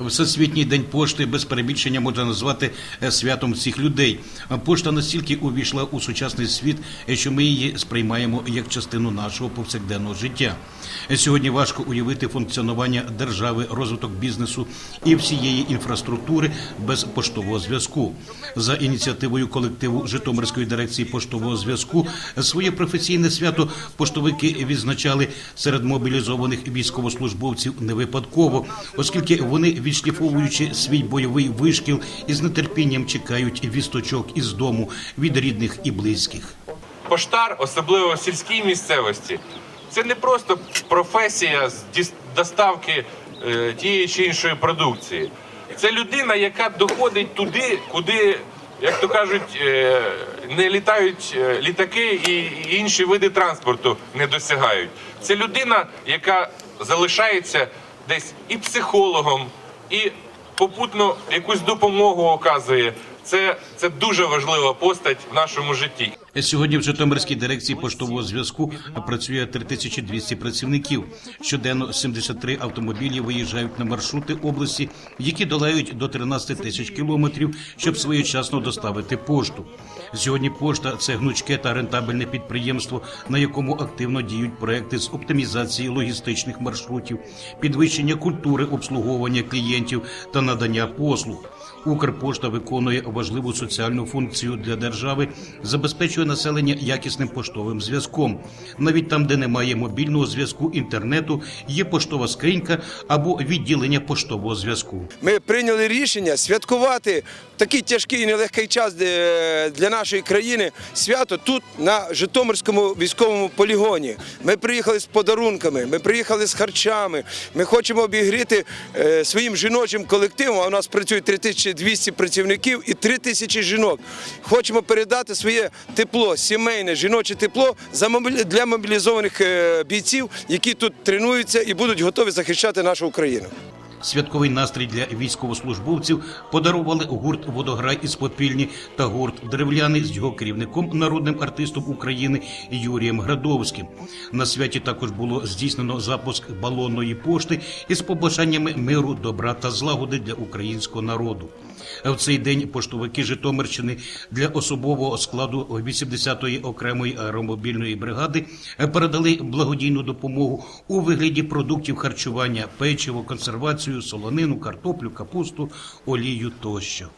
Всесвітній день пошти без перебільшення можна назвати е, святом всіх людей. Пошта настільки увійшла у сучасний світ, е, що ми її сприймаємо як частину нашого повсякденного життя. Е, Сьогодні важко уявити функціонування держави, розвиток бізнесу і всієї інфраструктури без поштового зв'язку. За ініціативою колективу Житомирської дирекції поштового зв'язку своє професійне свято поштовики відзначали серед мобілізованих військовослужбовців не випадково, оскільки вони, відшліфовуючи свій бойовий вишкіл, із нетерпінням чекають вісточок із дому від рідних і близьких. Поштар, особливо в сільській місцевості, це не просто професія з доставки е, тієї чи іншої продукції. Це людина, яка доходить туди, куди, як то кажуть, е, не літають е, літаки і і інші види транспорту не досягають. Це людина, яка залишається десь і психологом, і попутно якусь допомогу оказує. Це, це дуже важлива постать в нашому житті. Сьогодні в Житомирській дирекції поштового зв'язку працює 3200 працівників. Щоденно 73 автомобілі виїжджають на маршрути області, які долають до 13 тисяч кілометрів, щоб своєчасно доставити пошту. Сьогодні пошта це гнучке та рентабельне підприємство, на якому активно діють проекти з оптимізації логістичних маршрутів, підвищення культури обслуговування клієнтів та надання послуг. Укрпошта виконує важливу соціальну функцію для держави, забезпечує населення якісним поштовим зв'язком. Навіть там, де немає мобільного зв'язку, інтернету, є поштова скринька або відділення поштового зв'язку. Ми прийняли рішення святкувати такий тяжкий і нелегкий час для нашої країни свято тут, на Житомирському військовому полігоні. Ми приїхали з подарунками, ми приїхали з харчами. Ми хочемо обігріти е, своїм жіночим колективом. А у нас працює 3200 працівників і 3000 жінок. Хочемо передати своє тепло, сімейне, жіноче тепло для мобілізованих е, бійців, які тут тренуються і будуть готові захищати нашу Україну. Святковий настрій для військовослужбовців подарували гурт Водограй із Попільні та гурт Древляний з його керівником, народним артистом України Юрієм Градовським. На святі також було здійснено запуск балонної пошти із побажаннями миру, добра та злагоди для українського народу. В цей день поштовики Житомирщини для особового складу 80-ї окремої аеромобільної бригади передали благодійну допомогу у вигляді продуктів харчування, печиво, консервацію, солонину, картоплю, капусту, олію тощо.